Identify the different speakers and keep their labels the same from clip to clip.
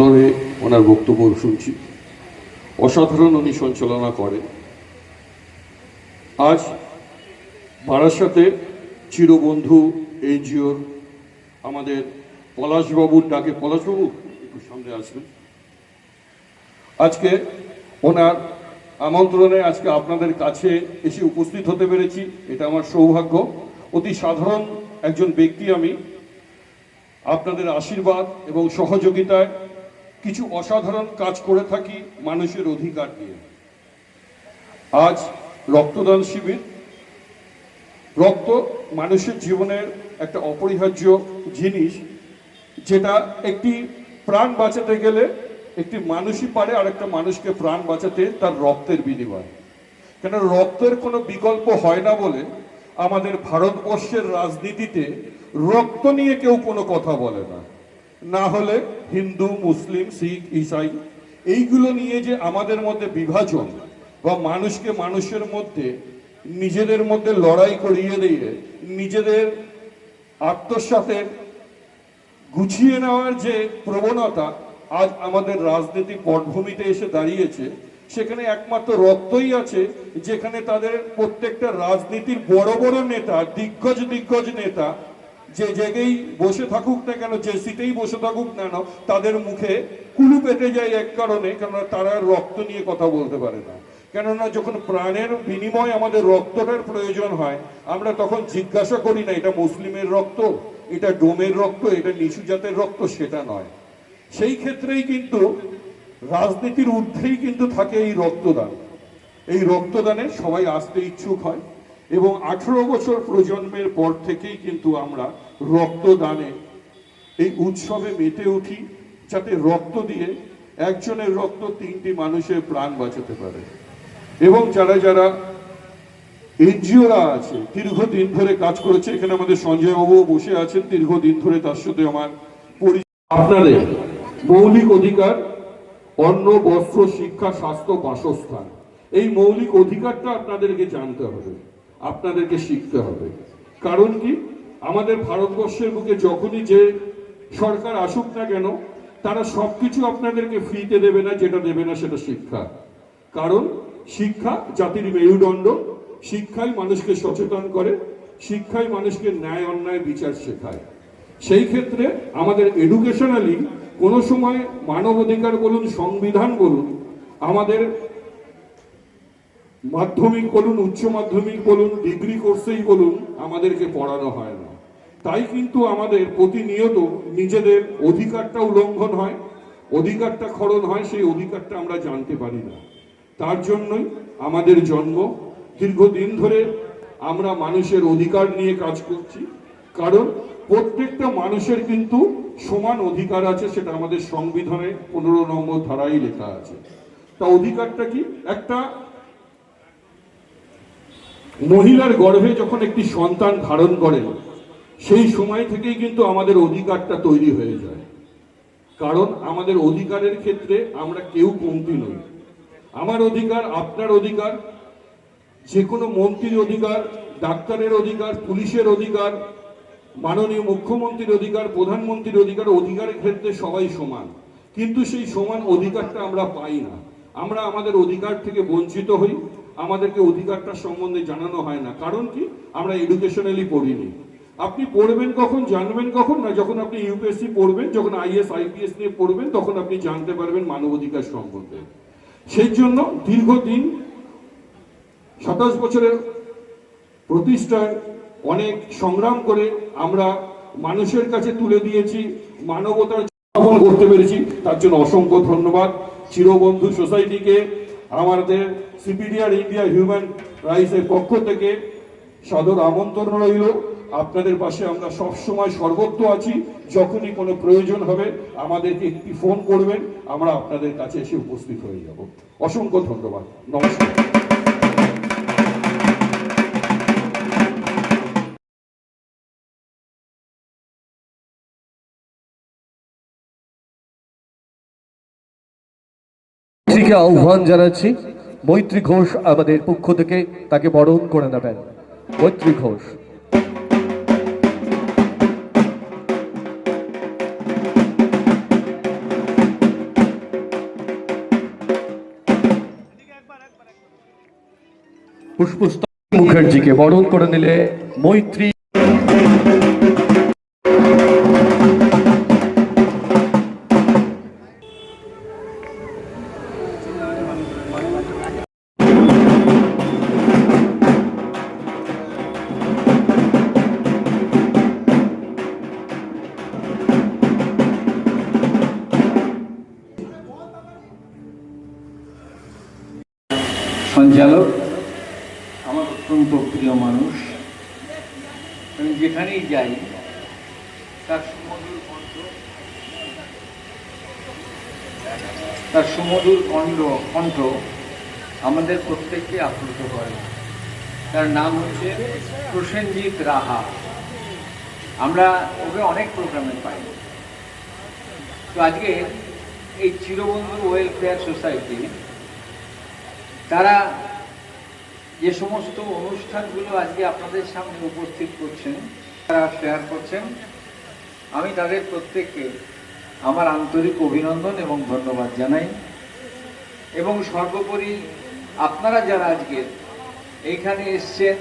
Speaker 1: ওনার বক্তব্য শুনছি। অসাধারণ উনি সঞ্চালনা করেন। আজ বারাসাতে চিরবন্ধু এনজিওর আমাদের পলাশবাবুর ডাকে, পলাশবাবু, একটু সামনে আসবেন। আজকে ওনার আমন্ত্রণে আজকে আপনাদের কাছে এসে উপস্থিত হতে পেরেছি, এটা আমার সৌভাগ্য। অতি সাধারণ একজন ব্যক্তি আমি। আপনাদের আশীর্বাদ এবং সহযোগিতায় কিছু অসাধারণ কাজ করে থাকি মানুষের অধিকার নিয়ে। আজ রক্তদান শিবির। রক্ত মানুষের জীবনের একটা অপরিহার্য জিনিস, যেটা একটি প্রাণ বাঁচাতে গেলে একটি মানুষই পারে আর একটা মানুষকে প্রাণ বাঁচাতে তার রক্তের বিনিময়। কেন রক্তের কোনো বিকল্প হয় না বলে আমাদের ভারতবর্ষের রাজনীতিতে রক্ত নিয়ে কেউ কোনো কথা বলে না। না হলে হিন্দু, মুসলিম, শিখ, ইসাই, এইগুলো নিয়ে যে আমাদের মধ্যে বিভাজন বা মানুষকে মানুষের মধ্যে নিজেদের মধ্যে লড়াই করিয়ে দিয়ে নিজেদের আত্মসাতের গুছিয়ে নেওয়ার যে প্রবণতা আজ আমাদের রাজনীতি পটভূমিতে এসে দাঁড়িয়েছে, সেখানে একমাত্র রক্তই আছে যেখানে তাদের প্রত্যেকটা রাজনীতির বড় বড় নেতা, দিগ্গজ দিগ্গজ নেতা যে জায়গায় বসে থাকুক না কেন, যে সিটেই বসে থাকুক না কেন, তাদের মুখে কুলু পেতে যায় এক কারণে, কেননা তারা রক্ত নিয়ে কথা বলতে পারে না। কেননা যখন প্রাণের বিনিময় আমাদের রক্তটার প্রয়োজন হয়, আমরা তখন জিজ্ঞাসা করি না, এটা মুসলিমের রক্ত, এটা ডোমের রক্ত, এটা নিচু জাতের রক্ত, সেটা নয়। সেই ক্ষেত্রেই কিন্তু রাজনীতির ঊর্ধ্বেই কিন্তু থাকে এই রক্তদান। এই রক্তদানে সবাই আসতে ইচ্ছুক হয়। এবং আঠেরো বছর প্রজন্মের পর থেকেই কিন্তু আমরা রক্তদানে এই উৎসবে মেতে উঠি, যাতে রক্ত দিয়ে একজনের রক্ত তিনটি মানুষের প্রাণ বাঁচাতে পারে। এবং যারা যারা এনজিওরা আছে, দীর্ঘদিন ধরে কাজ করেছে, এখানে আমাদের সঞ্জয় বাবু বসে আছেন, দীর্ঘদিন ধরে তার সাথে আমার আপনাদের মৌলিক অধিকার, অন্ন, বস্ত্র, শিক্ষা, স্বাস্থ্য, বাসস্থান। এই মৌলিক অধিকারটা আপনাদেরকে জানতে হবে। আপনাদেরকে শিখতে হবে। কারণ কি? আমাদের ভারতবর্ষের বুকে যখনই যে সরকার আসুক না কেন, তারা সবকিছু আপনাদেরকে ফ্রিতে দেবে না, যেটা দেবে না সেটা শিক্ষা। কারণ শিক্ষা জাতির মেরুদণ্ড। শিক্ষাই মানুষকে সচেতন করে, শিক্ষাই মানুষকে ন্যায় অন্যায় বিচার শেখায়। সেই ক্ষেত্রে আমাদের এডুকেশনালি কোনো সময় মানবাধিকার বলুন, সংবিধান বলুন, আমাদের মাধ্যমিক বলুন, উচ্চ মাধ্যমিক বলুন, ডিগ্রি কোর্সেই বলুন, আমাদেরকে পড়ানো হয় না। তাই কিন্তু আমাদের প্রতিনিয়ত নিজেদের অধিকারটা উল্লঙ্ঘন হয়, অধিকারটা খরণ হয়, সেই অধিকারটা আমরা জানতে পারি না। তার জন্যই আমাদের জন্ম, দীর্ঘদিন ধরে আমরা মানুষের অধিকার নিয়ে কাজ করছি। কারণ প্রত্যেকটা মানুষের কিন্তু সমান অধিকার আছে, সেটা আমাদের সংবিধানে পনেরো নম্বর ধারাই লেখা আছে। তা অধিকারটা কি? একটা মহিলার গর্ভে যখন একটি সন্তান ধারণ করেন সেই সময় থেকেই কিন্তু আমাদের অধিকারটা তৈরি হয়ে যায়। কারণ আমাদের অধিকারের ক্ষেত্রে আমরা কেউ কমতি নই। আমার অধিকার, আপনার অধিকার যে কোনো মন্ত্রীর অধিকার, ডাক্তারের অধিকার, পুলিশের অধিকার, মাননীয় মুখ্যমন্ত্রীর অধিকার, প্রধানমন্ত্রীর অধিকার, অধিকারের ক্ষেত্রে সবাই সমান। কিন্তু সেই সমান অধিকারটা আমরা পাই না। আমরা আমাদের অধিকার থেকে বঞ্চিত হই। আমাদেরকে অধিকারটা সম্বন্ধে জানানো হয় না। কারণ কি? আমরা এডুকেশনালি পড়িনি। আপনি পড়বেন কখন, জানবেন কখন? না, যখন আপনি ইউপিএসসি পড়বেন, যখন আইএস আইপিএস নিয়ে পড়বেন, তখন আপনি জানতে পারবেন মানবাধিকার সম্বন্ধে। সেই জন্য দীর্ঘদিন, সাতাশ বছরের প্রতিষ্ঠায় অনেক সংগ্রাম করে আমরা মানুষের কাছে তুলে দিয়েছি, মানবতার করতে পেরেছি। তার জন্য অসংখ্য ধন্যবাদ। চিরবন্ধু সোসাইটিকে আমাদের সিপিডিআর ইন্ডিয়া হিউম্যান রাইটসের পক্ষ থেকে সাদর আমন্ত্রণ রইল। আপনাদের পাশে আমরা সব সময় সর্বত্র আছি। যখনই কোনো প্রয়োজন হবে, আমাদেরকে একটি ফোন করবেন। আমরা আপনাদের কাছে এসে উপস্থিত হয়ে যাব। অসংখ্য ধন্যবাদ। নমস্কার।
Speaker 2: দিকে আহ্বান জানাচ্ছি, মৈত্রী ঘোষ আমাদের পক্ষ থেকে তাকে বরণ করে নেবেন। মৈত্রী ঘোষ। পুষ্পস্ত মুখার্জিকে বরণ করে নিলে মৈত্রী
Speaker 3: সঞ্চালক আমার অত্যন্ত প্রিয় মানুষ। আমি যেখানেই যাই, তার সুমধুর কণ্ঠ তার সুমধুর কণ্ঠ কণ্ঠ আমাদের প্রত্যেককে আপ্লুত করে। তার নাম হচ্ছে প্রসেনজিৎ রাহা। আমরা ওকে অনেক প্রোগ্রামে পাই। তো আজকে এই চিরবন্ধু ওয়েলফেয়ার সোসাইটি তারা যে সমস্ত অনুষ্ঠানগুলো আজকে আপনাদের সামনে উপস্থিত করছেন, তারা শেয়ার করছেন, আমি তাদের প্রত্যেককে আমার আন্তরিক অভিনন্দন এবং ধন্যবাদ জানাই। এবং সর্বোপরি আপনারা যারা আজকে এইখানে এসছেন,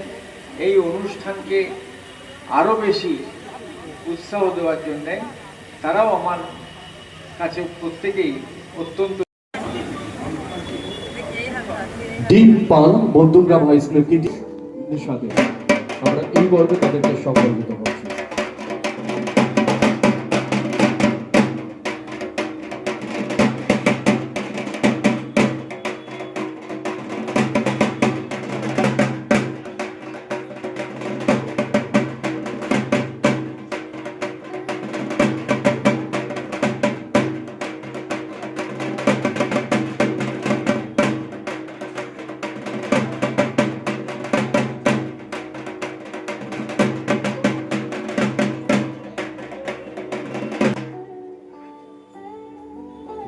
Speaker 3: এই অনুষ্ঠানকে আরও বেশি উৎসাহ দেওয়ার জন্যে, তারাও আমার কাছে প্রত্যেকেই অত্যন্ত
Speaker 2: ডিপ পাল মধ্যমগ্রাম হাই স্কুলের কৃতি সাথে। আমরা এই বর্গে তাদেরকে সম্পর্কিত করছি।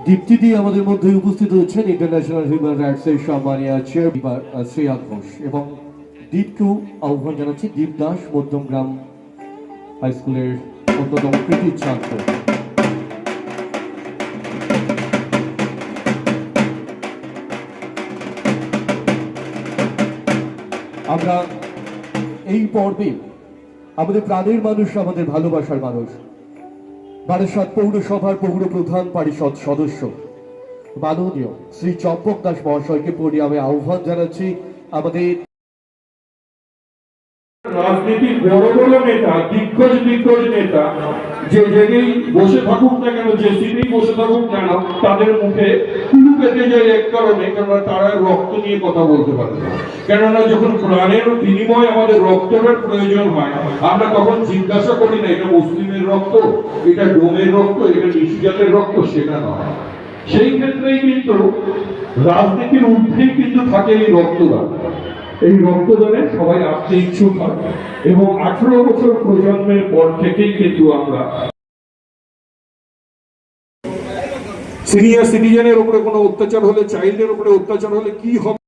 Speaker 2: দীপ্তিদি আমাদের মধ্যে উপস্থিত হচ্ছেন ইন্টারন্যাশনাল হিউম্যান রাইটস এর সম্মানীয় চেয়ার শ্রেয়া ঘোষ এবং দীপকেও আহ্বান জানাচ্ছি, দীপ দাস, মধ্যমগ্রাম হাই স্কুলের অন্যতম কৃতি ছাত্র। আমরা এই পর্বে আমাদের প্রাণের মানুষ, আমাদের ভালোবাসার মানুষ বারাসাত পৌরসভার পৌর প্রধান পরিষদ সদস্য। মাননীয় শ্রী চম্পক দাস মহাশয়কে আমি আহ্বান জানাচ্ছি। আমাদের
Speaker 1: রাজনীতির বড় বড় নেতা, দিগ্গজ দিগ্গজ নেতা, যে জায়গায় বসে থাকুক না কেন, যে সিটেই বসে থাকুক কেন, তাদের মুখে কুলু পেতে যায় এক কারণে, কেননা তারা রক্ত নিয়ে কথা বলতে পারে না। কেননা যখন প্রাণের বিনিময় আমাদের রক্তটার প্রয়োজন হয়, আমরা তখন জিজ্ঞাসা করি না, এটা মুসলিমের রক্ত, এটা ডোমের রক্ত, এটা নিশু জাতের রক্ত, সেটা নয়। সেই ক্ষেত্রেই কিন্তু রাজনীতির ঊর্ধ্বেই কিন্তু থাকে এই রক্তদান। এই রক্তদানে সবাই আসতে ইচ্ছুক হয় এবং আঠারো বছর প্রজন্মের পর থেকেই কিন্তু আমরা সিনিয়র সিটিজেনের উপরে কোনো অত্যাচার হলে চাইল্ডের উপরে অত্যাচার হলে কি হবে?